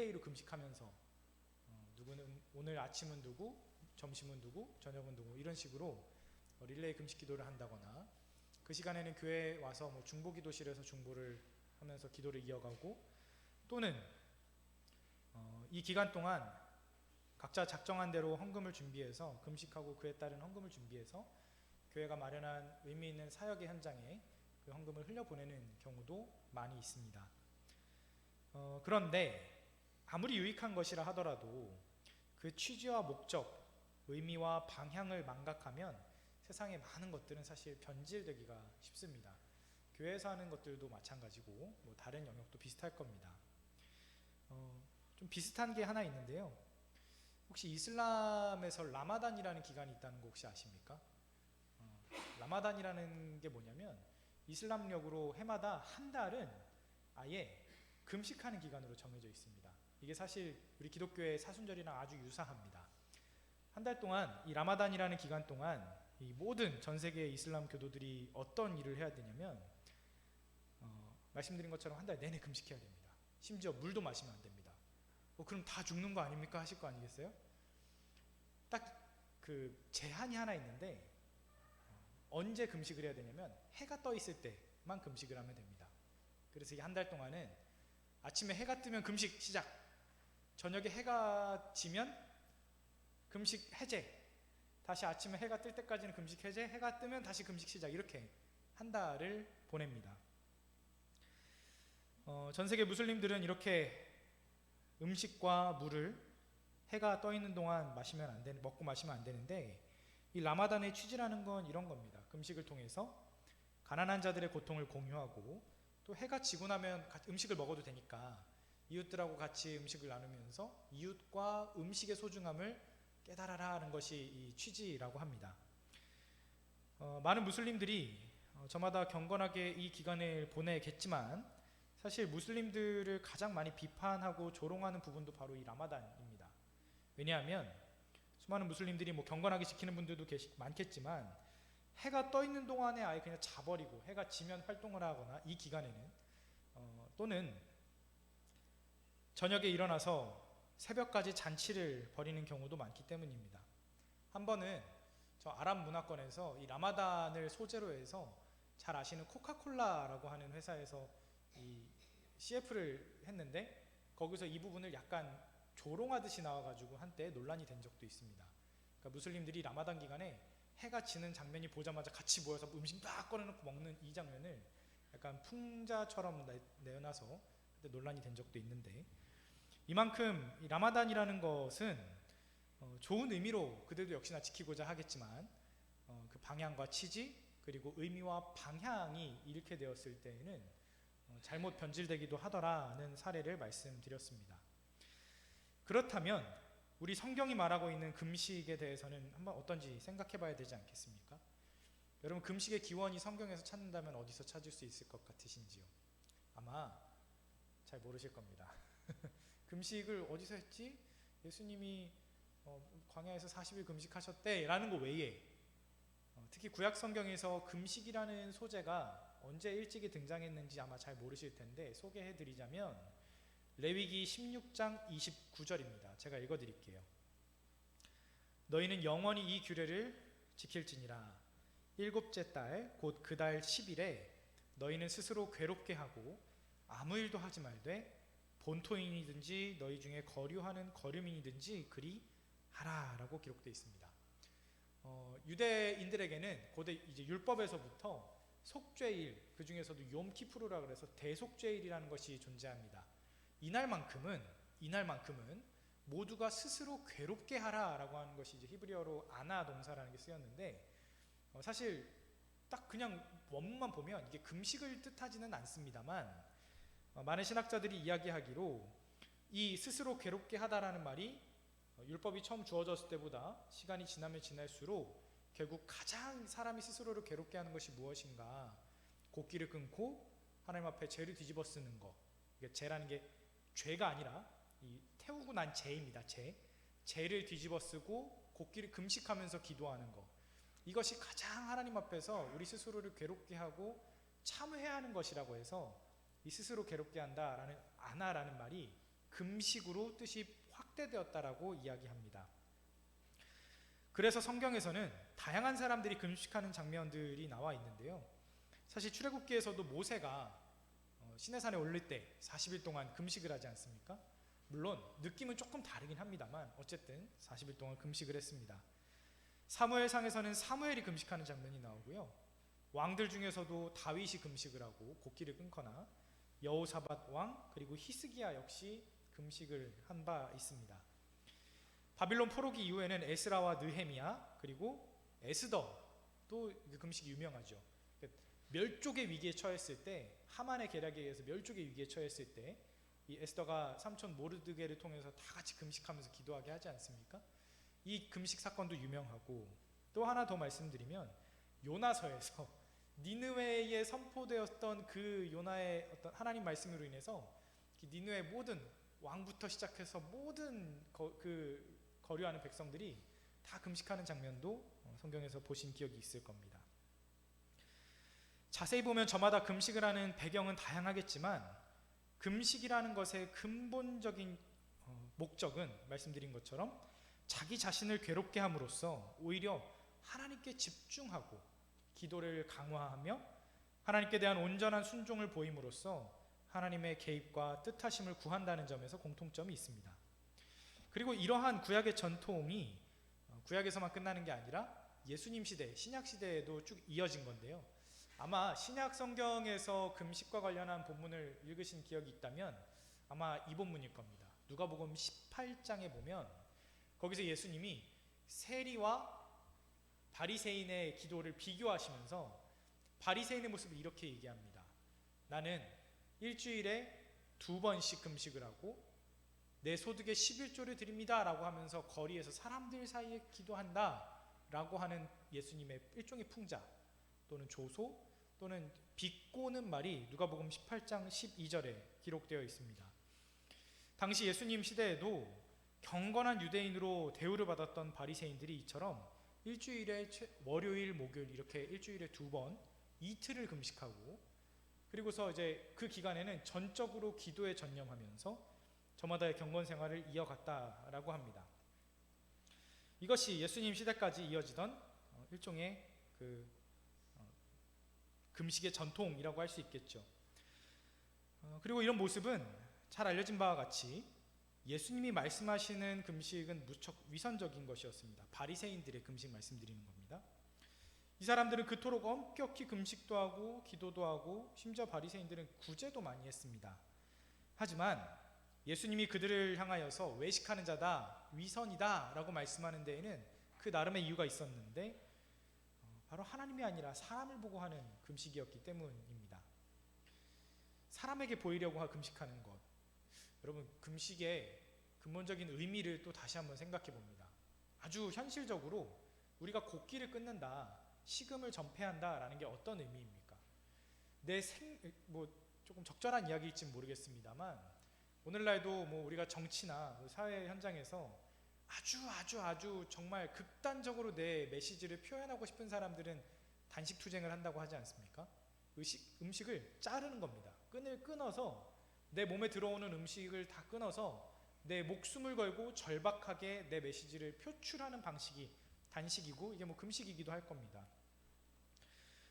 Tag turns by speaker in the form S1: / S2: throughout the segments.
S1: 릴레이로 금식하면서 어, 누구는 오늘 아침은 누구, 점심은 누구, 저녁은 누구 이런 식으로 어, 릴레이 금식 기도를 한다거나 그 시간에는 교회에 와서 뭐 중보 기도실에서 중보를 하면서 기도를 이어가고 또는 어, 이 기간 동안 각자 작정한 대로 헌금을 준비해서 금식하고 그에 따른 헌금을 준비해서 교회가 마련한 의미 있는 사역의 현장에 그 헌금을 흘려보내는 경우도 많이 있습니다. 어, 그런데 아무리 유익한 것이라 하더라도 그 취지와 목적, 의미와 방향을 망각하면 세상의 많은 것들은 사실 변질되기가 쉽습니다. 교회에서 하는 것들도 마찬가지고 뭐 다른 영역도 비슷할 겁니다. 어, 좀 비슷한 게 하나 있는데요. 혹시 이슬람에서 라마단이라는 기간이 있다는 거 혹시 아십니까? 어, 라마단이라는 게 뭐냐면 이슬람력으로 해마다 한 달은 아예 금식하는 기간으로 정해져 있습니다. 이게 사실 우리 기독교의 사순절이랑 아주 유사합니다. 한 달 동안 이 라마단이라는 기간 동안 이 모든 전 세계 이슬람 교도들이 어떤 일을 해야 되냐면 어, 말씀드린 것처럼 한 달 내내 금식해야 됩니다. 심지어 물도 마시면 안 됩니다. 어, 그럼 다 죽는 거 아닙니까 하실 거 아니겠어요? 딱 그 제한이 하나 있는데 어, 언제 금식을 해야 되냐면 해가 떠 있을 때만 금식을 하면 됩니다. 그래서 이 한 달 동안은 아침에 해가 뜨면 금식 시작, 저녁에 해가 지면 금식 해제, 다시 아침에 해가 뜰 때까지는 금식 해제, 해가 뜨면 다시 금식 시작 이렇게 한 달을 보냅니다. 어, 전 세계 무슬림들은 이렇게 음식과 물을 해가 떠 있는 동안 마시면 안 되는 먹고 마시면 안 되는데 이 라마단의 취지라는 건 이런 겁니다. 금식을 통해서 가난한 자들의 고통을 공유하고 또 해가 지고 나면 음식을 먹어도 되니까 이웃들하고 같이 음식을 나누면서 이웃과 음식의 소중함을 깨달아라 하는 것이 이 취지라고 합니다. 어, 많은 무슬림들이 어, 저마다 경건하게 이 기간을 보내겠지만 사실 무슬림들을 가장 많이 비판하고 조롱하는 부분도 바로 이 라마단입니다. 왜냐하면 수많은 무슬림들이 뭐 경건하게 지키는 분들도 계시, 많겠지만 해가 떠 있는 동안에 아예 그냥 자버리고 해가 지면 활동을 하거나 이 기간에는 어, 또는 저녁에 일어나서 새벽까지 잔치를 벌이는 경우도 많기 때문입니다. 한 번은 저 아랍 문화권에서 이 라마단을 소재로 해서 잘 아시는 코카콜라라고 하는 회사에서 이 CF를 했는데 거기서 이 부분을 약간 조롱하듯이 나와가지고 한때 논란이 된 적도 있습니다. 그러니까 무슬림들이 라마단 기간에 해가 지는 장면이 보자마자 같이 모여서 음식 막 꺼내놓고 먹는 이 장면을 약간 풍자처럼 내어놔서 논란이 된 적도 있는데 이만큼 이 라마단이라는 것은 어, 좋은 의미로 그들도 역시나 지키고자 하겠지만 어, 그 방향과 취지 그리고 의미와 방향이 이렇게 되었을 때에는 어, 잘못 변질되기도 하더라는 사례를 말씀드렸습니다. 그렇다면 우리 성경이 말하고 있는 금식에 대해서는 한번 어떤지 생각해 봐야 되지 않겠습니까? 여러분 금식의 기원이 성경에서 찾는다면 어디서 찾을 수 있을 것 같으신지요? 아마 잘 모르실 겁니다. 금식을 어디서 했지? 예수님이 어, 광야에서 40일 금식하셨대라는 거 외에 어, 특히 구약 성경에서 금식이라는 소재가 언제 일찍이 등장했는지 아마 잘 모르실 텐데 소개해 드리자면 레위기 16장 29절입니다. 제가 읽어 드릴게요. 너희는 영원히 이 규례를 지킬지니라 일곱째 달 곧 그 달 10일에 너희는 스스로 괴롭게 하고 아무 일도 하지 말되 본토인이든지 너희 중에 거류하는 거류민이든지 그리 하라라고 기록되어 있습니다. 어, 유대인들에게는 고대 이제 율법에서부터 속죄일 그 중에서도 욤키푸르라 그래서 대속죄일이라는 것이 존재합니다. 이날만큼은 이날만큼은 모두가 스스로 괴롭게 하라라고 하는 것이 이제 히브리어로 아나 동사라는 게 쓰였는데 어, 사실 딱 그냥 원문만 보면 이게 금식을 뜻하지는 않습니다만 어, 많은 신학자들이 이야기하기로 이 스스로 괴롭게 하다라는 말이 어, 율법이 처음 주어졌을 때보다 시간이 지나면 지날수록 결국 가장 사람이 스스로를 괴롭게 하는 것이 무엇인가? 곡기를 끊고 하나님 앞에 죄를 뒤집어 쓰는 것 이게 죄라는 게 죄가 아니라 이 태우고 난 죄입니다 죄. 죄를 뒤집어 쓰고 곡기를 금식하면서 기도하는 것 이것이 가장 하나님 앞에서 우리 스스로를 괴롭게 하고 참회하는 것이라고 해서 이 스스로 괴롭게 한다라는 아나라는 말이 금식으로 뜻이 확대되었다라고 이야기합니다. 그래서 성경에서는 다양한 사람들이 금식하는 장면들이 나와 있는데요. 사실 출애굽기에서도 모세가 어, 시내산에 올릴 때 40일 동안 금식을 하지 않습니까? 물론 느낌은 조금 다르긴 합니다만 어쨌든 40일 동안 금식을 했습니다. 사무엘상에서는 사무엘이 금식하는 장면이 나오고요. 왕들 중에서도 다윗이 금식을 하고 곡기를 끊거나 여호사밧 왕 그리고 히스기야 역시 금식을 한 바 있습니다. 바빌론 포로기 이후에는 에스라와 느헤미야 그리고 에스더도 그 금식이 유명하죠. 멸족의 위기에 처했을 때 하만의 계략에 의해서 멸족의 위기에 처했을 때 이 에스더가 삼촌 모르드게를 통해서 다 같이 금식하면서 기도하게 하지 않습니까? 이 금식 사건도 유명하고 또 하나 더 말씀드리면 요나서에서 니느웨에 선포되었던 그 요나의 어떤 하나님 말씀으로 인해서 니느웨 모든 왕부터 시작해서 모든 거, 그 거류하는 백성들이 다 금식하는 장면도 어, 성경에서 보신 기억이 있을 겁니다. 자세히 보면 저마다 금식을 하는 배경은 다양하겠지만 금식이라는 것의 근본적인 어, 목적은 말씀드린 것처럼 자기 자신을 괴롭게 함으로써 오히려 하나님께 집중하고 기도를 강화하며 하나님께 대한 온전한 순종을 보임으로써 하나님의 개입과 뜻하심을 구한다는 점에서 공통점이 있습니다. 그리고 이러한 구약의 전통이 어, 구약에서만 끝나는 게 아니라 예수님 시대, 신약 시대에도 쭉 이어진 건데요. 아마 신약 성경에서 금식과 관련한 본문을 읽으신 기억이 있다면 아마 이 본문일 겁니다. 누가복음 18장에 보면 거기서 예수님이 세리와 바리새인의 기도를 비교하시면서 바리새인의 모습을 이렇게 얘기합니다. 나는 일주일에 두 번씩 금식을 하고 내 소득의 11조를 드립니다라고 하면서 거리에서 사람들 사이에 기도한다라고 하는 예수님의 일종의 풍자 또는 조소 또는 비꼬는 말이 누가복음 18장 12절에 기록되어 있습니다. 당시 예수님 시대에도 경건한 유대인으로 대우를 받았던 바리새인들이 이처럼 일주일에 월요일, 목요일 이렇게 일주일에 두 번 이틀을 금식하고 그리고서 이제 그 기간에는 전적으로 기도에 전념하면서 저마다의 경건 생활을 이어갔다라고 합니다. 이것이 예수님 시대까지 이어지던 어, 일종의 그 금식의 전통이라고 할 수 있겠죠. 어, 그리고 이런 모습은 잘 알려진 바와 같이 예수님이 말씀하시는 금식은 무척 위선적인 것이었습니다. 바리새인들의 금식 말씀드리는 겁니다. 이 사람들은 그토록 엄격히 금식도 하고 기도도 하고 심지어 바리새인들은 구제도 많이 했습니다. 하지만 예수님이 그들을 향하여서 외식하는 자다, 위선이다라고 말씀하는 데에는 그 나름의 이유가 있었는데 바로 하나님이 아니라 사람을 보고 하는 금식이었기 때문입니다. 사람에게 보이려고 금식하는 것. 여러분, 금식의 근본적인 의미를 또 다시 한번 생각해 봅니다. 아주 현실적으로 우리가 곡기를 끊는다, 식음을 전폐한다라는 게 어떤 의미입니까? 내 생, 뭐 조금 적절한 이야기일지 모르겠습니다만 오늘날도 뭐 우리가 정치나 뭐 사회 현장에서 아주 아주 아주 정말 극단적으로 내 메시지를 표현하고 싶은 사람들은 단식 투쟁을 한다고 하지 않습니까? 의식, 음식을 자르는 겁니다. 끈을 끊어서 내 몸에 들어오는 음식을 다 끊어서 내 목숨을 걸고 절박하게 내 메시지를 표출하는 방식이 단식이고 이게 뭐 금식이기도 할 겁니다.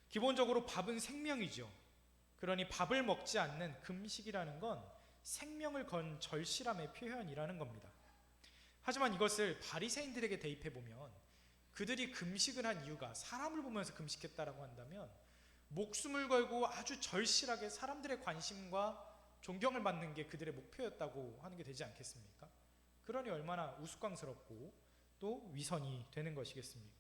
S1: 기본적으로 밥은 생명이죠. 그러니 밥을 먹지 않는 금식이라는 건 생명을 건 절실함의 표현이라는 겁니다. 하지만 이것을 바리새인들에게 대입해 보면 그들이 금식을 한 이유가 사람을 보면서 금식했다라고 한다면 목숨을 걸고 아주 절실하게 사람들의 관심과 존경을 받는 게 그들의 목표였다고 하는 게 되지 않겠습니까? 그러니 얼마나 우스꽝스럽고 또 위선이 되는 것이겠습니까?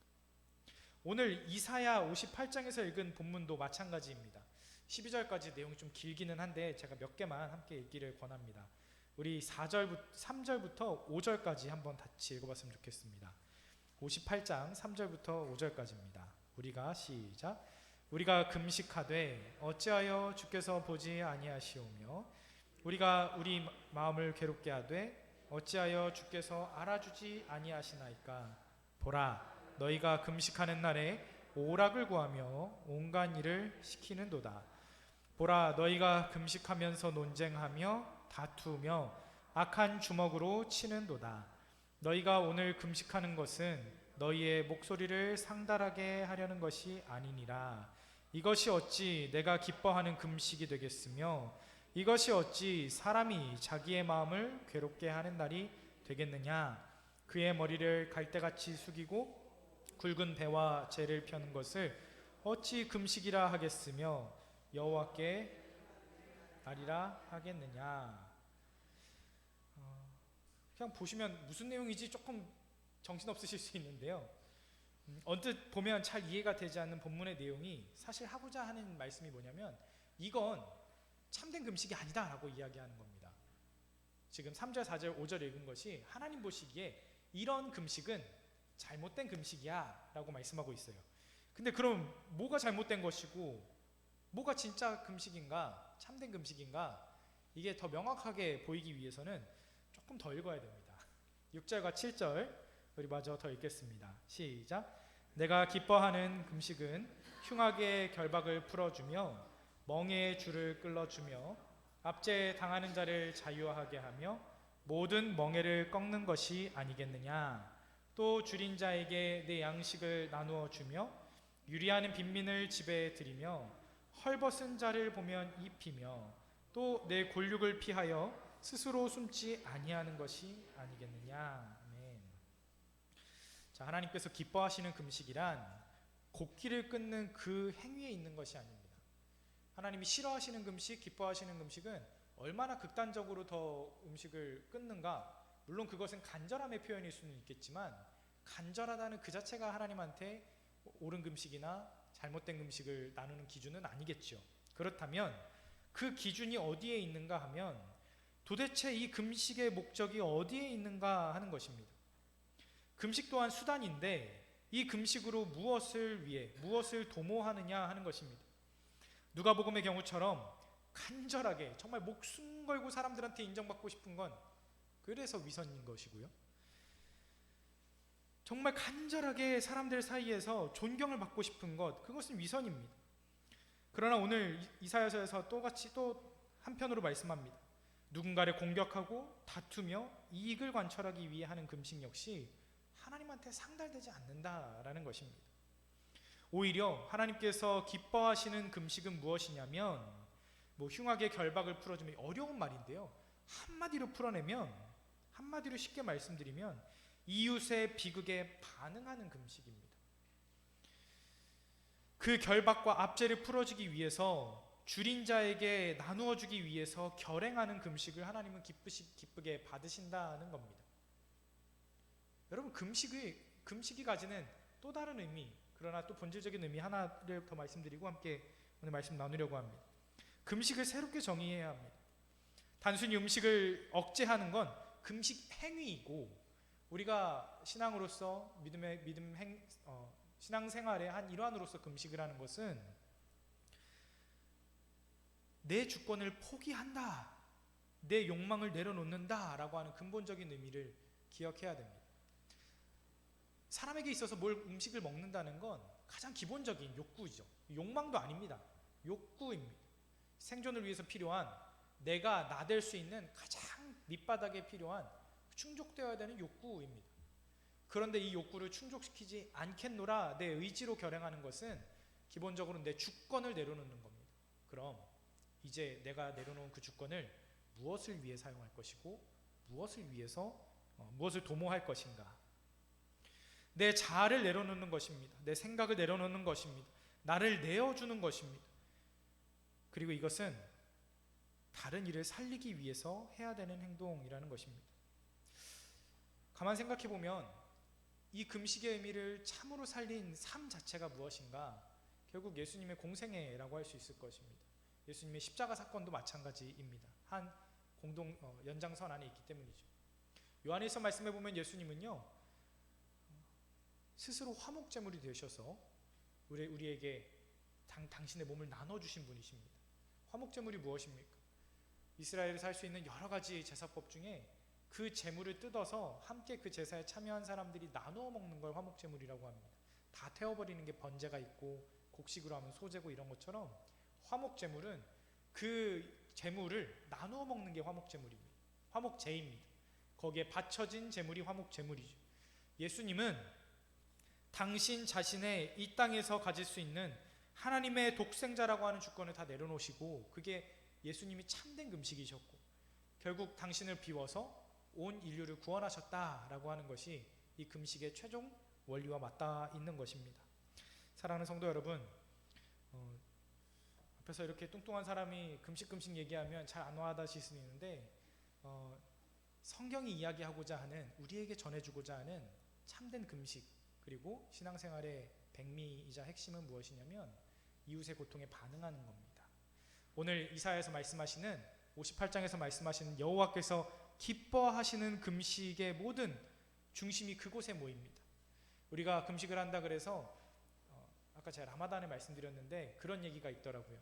S1: 오늘 이사야 58장에서 읽은 본문도 마찬가지입니다. 12절까지 내용이 좀 길기는 한데 제가 몇 개만 함께 읽기를 권합니다. 우리 4절부터 3절부터 5절까지 한번 같이 읽어봤으면 좋겠습니다. 58장 3절부터 5절까지입니다. 우리가 시작. 우리가 금식하되 어찌하여 주께서 보지 아니하시오며 우리가 우리 마음을 괴롭게 하되 어찌하여 주께서 알아주지 아니하시나이까 보라 너희가 금식하는 날에 오락을 구하며 온갖 일을 시키는도다 보라 너희가 금식하면서 논쟁하며 다투며 악한 주먹으로 치는도다. 너희가 오늘 금식하는 것은 너희의 목소리를 상달하게 하려는 것이 아니니라. 이것이 어찌 내가 기뻐하는 금식이 되겠으며 이것이 어찌 사람이 자기의 마음을 괴롭게 하는 날이 되겠느냐? 그의 머리를 갈대같이 숙이고 굵은 배와 재를 펴는 것을 어찌 금식이라 하겠으며 여호와께 아리라 하겠느냐? 어, 그냥 보시면 무슨 내용이지 조금 정신 없으실 수 있는데요. 음, 언뜻 보면 잘 이해가 되지 않는 본문의 내용이 사실 하고자 하는 말씀이 뭐냐면 이건 참된 금식이 아니다라고 이야기하는 겁니다. 지금 3절, 4절, 5절 읽은 것이 하나님 보시기에 이런 금식은 잘못된 금식이야 라고 말씀하고 있어요. 근데 그럼 뭐가 잘못된 것이고 뭐가 진짜 금식인가 참된 금식인가 이게 더 명확하게 보이기 위해서는 조금 더 읽어야 됩니다. 6절과 7절 우리 마저 더 읽겠습니다. 시작. 내가 기뻐하는 금식은 흉악의 결박을 풀어주며 멍에의 줄을 끌어주며 압제 당하는 자를 자유하게 하며 모든 멍에를 꺾는 것이 아니겠느냐 또 줄인 자에게 내 양식을 나누어 주며 유리하는 빈민을 집에 들이며 헐벗은 자를 보면 입히며 또내 골육을 피하여 스스로 숨지 아니하는 것이 아니겠느냐. 자 하나님께서 기뻐하시는 금식이란 곡기를 끊는 그 행위에 있는 것이 아닙니다. 하나님이 싫어하시는 금식, 기뻐하시는 금식은 얼마나 극단적으로 더 음식을 끊는가? 물론 그것은 간절함의 표현일 수는 있겠지만 간절하다는 그 자체가 하나님한테 옳은 금식이나 잘못된 금식을 나누는 기준은 아니겠죠. 그렇다면 그 기준이 어디에 있는가 하면 도대체 이 금식의 목적이 어디에 있는가 하는 것입니다. 금식 또한 수단인데 이 금식으로 무엇을 위해 무엇을 도모하느냐 하는 것입니다. 누가복음의 경우처럼 간절하게 정말 목숨 걸고 사람들한테 인정받고 싶은 건 그래서 위선인 것이고요. 정말 간절하게 사람들 사이에서 존경을 받고 싶은 것 그것은 위선입니다. 그러나 오늘 이사야서에서 똑같이 또 한편으로 말씀합니다. 누군가를 공격하고 다투며 이익을 관철하기 위해 하는 금식 역시 하나님한테 상달되지 않는다라는 것입니다. 오히려 하나님께서 기뻐하시는 금식은 무엇이냐면 뭐 흉악의 결박을 풀어주면 어려운 말인데요. 한마디로 풀어내면 한마디로 쉽게 말씀드리면 이웃의 비극에 반응하는 금식입니다. 그 결박과 압제를 풀어주기 위해서 줄인 자에게 나누어 주기 위해서 결행하는 금식을 하나님은 기쁘시, 기쁘게 받으신다는 겁니다. 여러분 금식이 금식이 가지는 또 다른 의미, 그러나 또 본질적인 의미 하나를 더 말씀드리고 함께 오늘 말씀 나누려고 합니다. 금식을 새롭게 정의해야 합니다. 단순히 음식을 억제하는 건 금식 행위이고 우리가 신앙으로서 믿음의 믿음 행 어, 신앙 생활의 한 일환으로서 금식을 하는 것은 내 주권을 포기한다, 내 욕망을 내려놓는다라고 하는 근본적인 의미를 기억해야 됩니다. 사람에게 있어서 뭘 음식을 먹는다는 건 가장 기본적인 욕구죠. 욕망도 아닙니다. 욕구입니다. 생존을 위해서 필요한 내가 나댈 수 있는 가장 밑바닥에 필요한 충족되어야 되는 욕구입니다. 그런데 이 욕구를 충족시키지 않겠노라 내 의지로 결행하는 것은 기본적으로 내 주권을 내려놓는 겁니다. 그럼 이제 내가 내려놓은 그 주권을 무엇을 위해 사용할 것이고 무엇을 위해서 어, 무엇을 도모할 것인가 내 자아를 내려놓는 것입니다. 내 생각을 내려놓는 것입니다. 나를 내어주는 것입니다. 그리고 이것은 다른 일을 살리기 위해서 해야 되는 행동이라는 것입니다. 가만 생각해 보면 이 금식의 의미를 참으로 살린 삶 자체가 무엇인가? 결국 예수님의 공생애라고 할 수 있을 것입니다. 예수님의 십자가 사건도 마찬가지입니다. 한 공동 어, 연장선 안에 있기 때문이죠. 요한에서 말씀해 보면 예수님은요 스스로 화목제물이 되셔서 우리, 우리에게 당, 당신의 몸을 나눠주신 분이십니다. 화목제물이 무엇입니까? 이스라엘에서 할 수 있는 여러 가지 제사법 중에 그 제물을 뜯어서 함께 그 제사에 참여한 사람들이 나누어 먹는 걸 화목제물이라고 합니다. 다 태워버리는 게 번제가 있고 곡식으로 하면 소제고 이런 것처럼 화목제물은 그 제물을 나누어 먹는 게 화목제물입니다. 화목제입니다. 거기에 바쳐진 제물이 화목제물이죠. 예수님은 당신 자신의 이 땅에서 가질 수 있는 하나님의 독생자라고 하는 주권을 다 내려놓으시고 그게 예수님이 참된 금식이셨고 결국 당신을 비워서 온 인류를 구원하셨다라고 하는 것이 이 금식의 최종 원리와 맞닿아 있는 것입니다. 사랑하는 성도 여러분, 어, 앞에서 이렇게 뚱뚱한 사람이 금식 금식 얘기하면 잘 안 와닿으실 수 있는데 어, 성경이 이야기하고자 하는 우리에게 전해주고자 하는 참된 금식 그리고 신앙생활의 백미이자 핵심은 무엇이냐면 이웃의 고통에 반응하는 겁니다. 오늘 이사야에서 말씀하시는 58장에서 말씀하시는 여호와께서 기뻐하시는 금식의 모든 중심이 그곳에 모입니다. 우리가 금식을 한다 그래서 어, 아까 제가 라마단을 말씀드렸는데 그런 얘기가 있더라고요.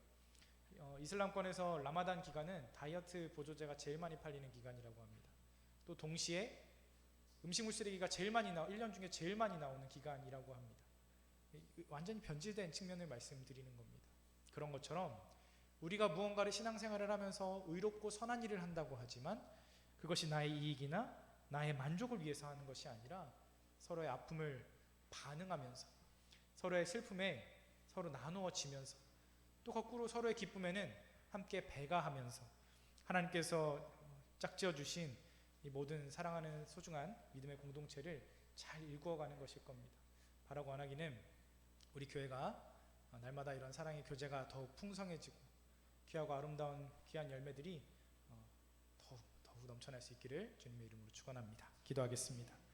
S1: 어, 이슬람권에서 라마단 기간은 다이어트 보조제가 제일 많이 팔리는 기간이라고 합니다. 또 동시에 음식물 쓰레기가 제일 많이 나 1년 중에 제일 많이 나오는 기간이라고 합니다. 이- 완전히 변질된 측면을 말씀드리는 겁니다. 그런 것처럼 우리가 무언가를 신앙생활을 하면서 의롭고 선한 일을 한다고 하지만 그것이 나의 이익이나 나의 만족을 위해서 하는 것이 아니라 서로의 아픔을 반응하면서 서로의 슬픔에 서로 나누어지면서 또 거꾸로 서로의 기쁨에는 함께 배가 하면서 하나님께서 짝지어 주신 이 모든 사랑하는 소중한 믿음의 공동체를 잘 일구어가는 것일 겁니다. 바라고 원하기는 우리 교회가 날마다 이런 사랑의 교제가 더욱 풍성해지고 귀하고 아름다운 귀한 열매들이 어, 더욱 더욱 넘쳐날 수 있기를 주님의 이름으로 축원합니다. 기도하겠습니다.